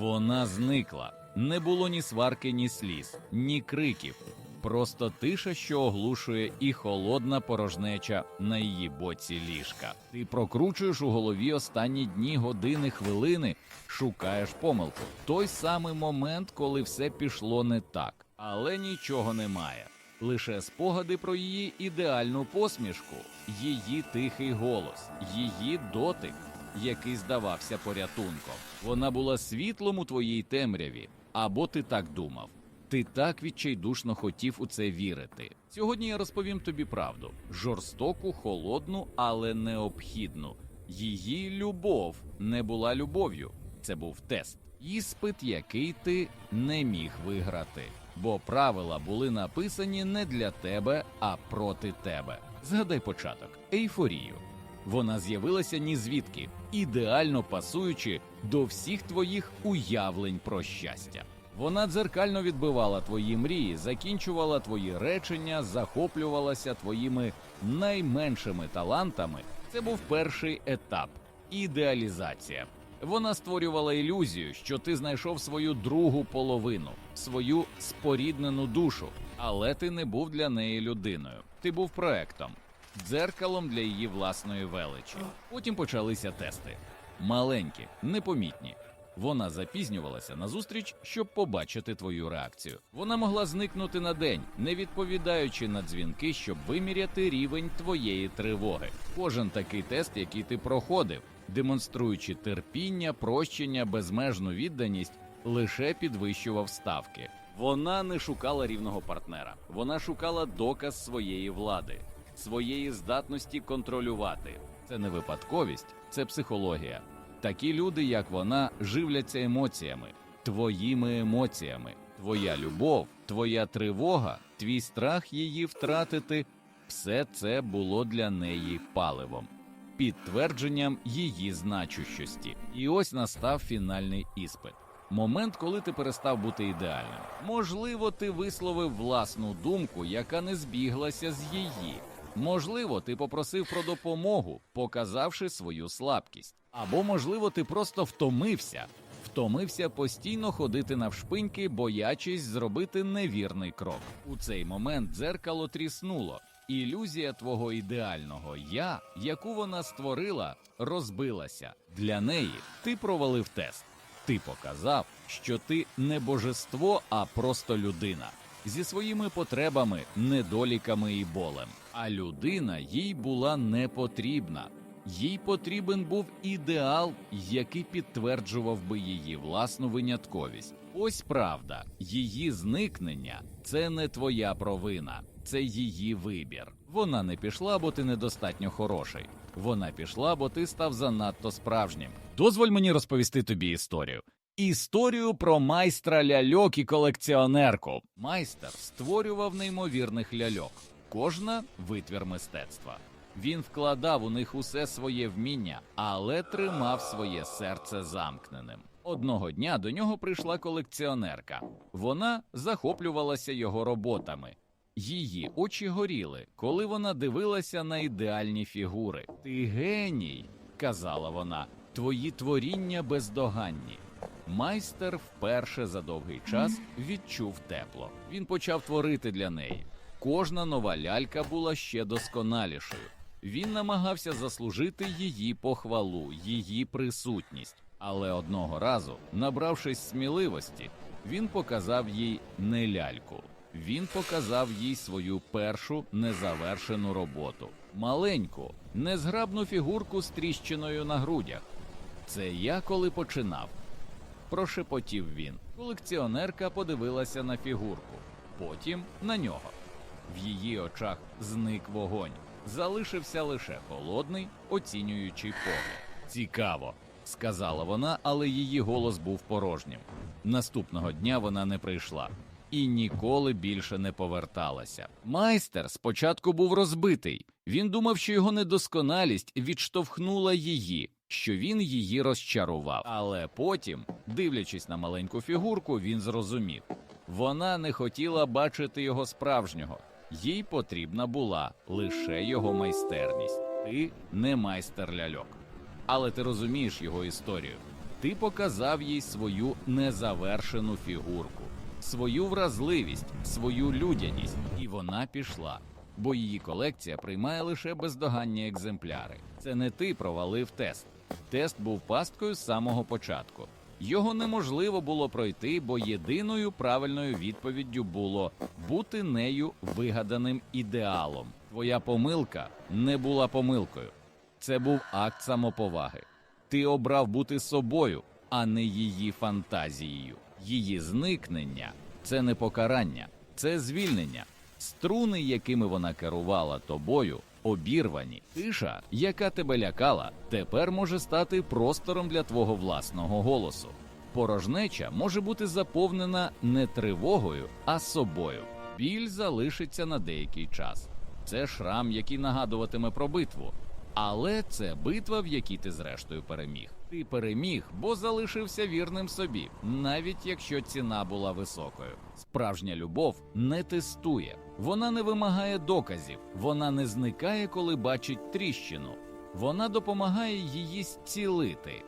Вона зникла. Не було ні сварки, ні сліз, ні криків. Просто тиша, що оглушує, і холодна порожнеча на її боці ліжка. Ти прокручуєш у голові останні дні, години, хвилини, шукаєш помилку. Той самий момент, коли все пішло не так, але нічого немає. Лише спогади про її ідеальну посмішку, її тихий голос, її дотик, який здавався порятунком. Вона була світлом у твоїй темряві, або ти так думав. Ти так відчайдушно хотів у це вірити. Сьогодні я розповім тобі правду: жорстоку, холодну, але необхідну. Її любов не була любов'ю. Це був тест, іспит, який ти не міг виграти. Бо правила були написані не для тебе, а проти тебе. Згадай початок ейфорію. Вона з'явилася ні звідки, ідеально пасуючи до всіх твоїх уявлень про щастя. Вона дзеркально відбивала твої мрії, закінчувала твої речення, захоплювалася твоїми найменшими талантами. Це був перший етап ідеалізація. Вона створювала ілюзію, що ти знайшов свою другу половину, свою споріднену душу, але ти не був для неї людиною. Ти був проектом, дзеркалом для її власної величі. Потім почалися тести. Маленькі, непомітні. Вона запізнювалася на зустріч, щоб побачити твою реакцію. Вона могла зникнути на день, не відповідаючи на дзвінки, щоб виміряти рівень твоєї тривоги. Кожен такий тест, який ти проходив, демонструючи терпіння, прощення, безмежну відданість, лише підвищував ставки. Вона не шукала рівного партнера, вона шукала доказ своєї влади, своєї здатності контролювати. Це не випадковість, це психологія. Такі люди, як вона, живляться емоціями, твоїми емоціями. Твоя любов, твоя тривога, твій страх її втратити все це було для неї паливом, підтвердженням її значущості. І ось настав фінальний іспит. Момент, коли ти перестав бути ідеальним. Можливо, ти висловив власну думку, яка не збіглася з її. Можливо, ти попросив про допомогу, показавши свою слабкість. Або, можливо, ти просто втомився, втомився постійно ходити навшпиньки, боячись зробити невірний крок. У цей момент дзеркало тріснуло. Ілюзія твого ідеального я, яку вона створила, розбилася. Для неї ти провалив тест. Ти показав, що ти не божество, а просто людина зі своїми потребами, недоліками і болем. А людина їй була не потрібна. Їй потрібен був ідеал, який підтверджував би її власну винятковість. Ось правда, її зникнення це не твоя провина, це її вибір. Вона не пішла, бо ти недостатньо хороший. Вона пішла, бо ти став занадто справжнім. Дозволь мені розповісти тобі історію. Історію про майстра ляльок і колекціонерку. Майстер створював неймовірних ляльок. Кожна витвір мистецтва. Він вкладав у них усе своє вміння, але тримав своє серце замкненим. Одного дня до нього прийшла колекціонерка. Вона захоплювалася його роботами. Її очі горіли, коли вона дивилася на ідеальні фігури. Ти геній, казала вона, твої творіння бездоганні. Майстер вперше за довгий час відчув тепло. Він почав творити для неї. Кожна нова лялька була ще досконалішою. Він намагався заслужити її похвалу, її присутність. Але одного разу, набравшись сміливості, він показав їй не ляльку. Він показав їй свою першу незавершену роботу маленьку, незграбну фігурку з тріщиною на грудях. Це я коли починав прошепотів він. Колекціонерка подивилася на фігурку, потім на нього. В її очах зник вогонь. Залишився лише холодний, оцінюючий погляд. Цікаво, сказала вона, але її голос був порожнім. Наступного дня вона не прийшла і ніколи більше не поверталася. Майстер спочатку був розбитий. Він думав, що його недосконалість відштовхнула її, що він її розчарував. Але потім, дивлячись на маленьку фігурку, він зрозумів вона не хотіла бачити його справжнього, їй потрібна була лише його майстерність. Ти не майстер ляльок. Але ти розумієш його історію. Ти показав їй свою незавершену фігурку, свою вразливість, свою людяність, і вона пішла. Бо її колекція приймає лише бездоганні екземпляри. Це не ти провалив тест. Тест був пасткою з самого початку. Його неможливо було пройти, бо єдиною правильною відповіддю було бути нею вигаданим ідеалом. Твоя помилка не була помилкою. Це був акт самоповаги. Ти обрав бути собою, а не її фантазією. Її зникнення це не покарання, це звільнення. Струни, якими вона керувала тобою, обірвані. Тиша, яка тебе лякала, тепер може стати простором для твого власного голосу. Порожнеча може бути заповнена не тривогою, а собою. Біль залишиться на деякий час. Це шрам, який нагадуватиме про битву. Але це битва, в якій ти зрештою переміг. Ти переміг, бо залишився вірним собі, навіть якщо ціна була високою. Справжня любов не тестує, вона не вимагає доказів, вона не зникає, коли бачить тріщину. Вона допомагає її зцілити.